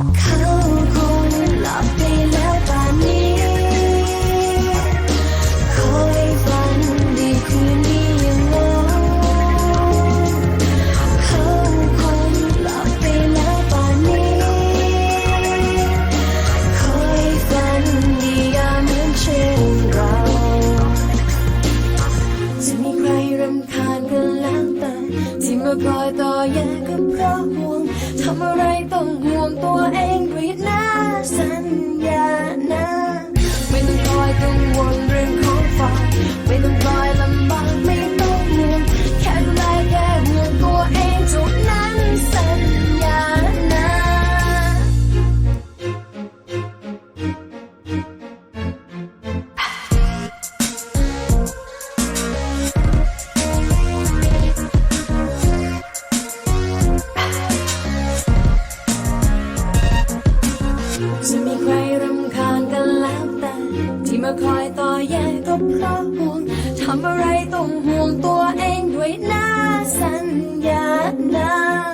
Come ต้องห่วงตัวเองด้วยนะสัญญานะ ไม่ต้องคอยกังวลเรื่อง็เพราะห่วงทำอะไรต้องห่วงตัวเองด้วยนะสัญญานะ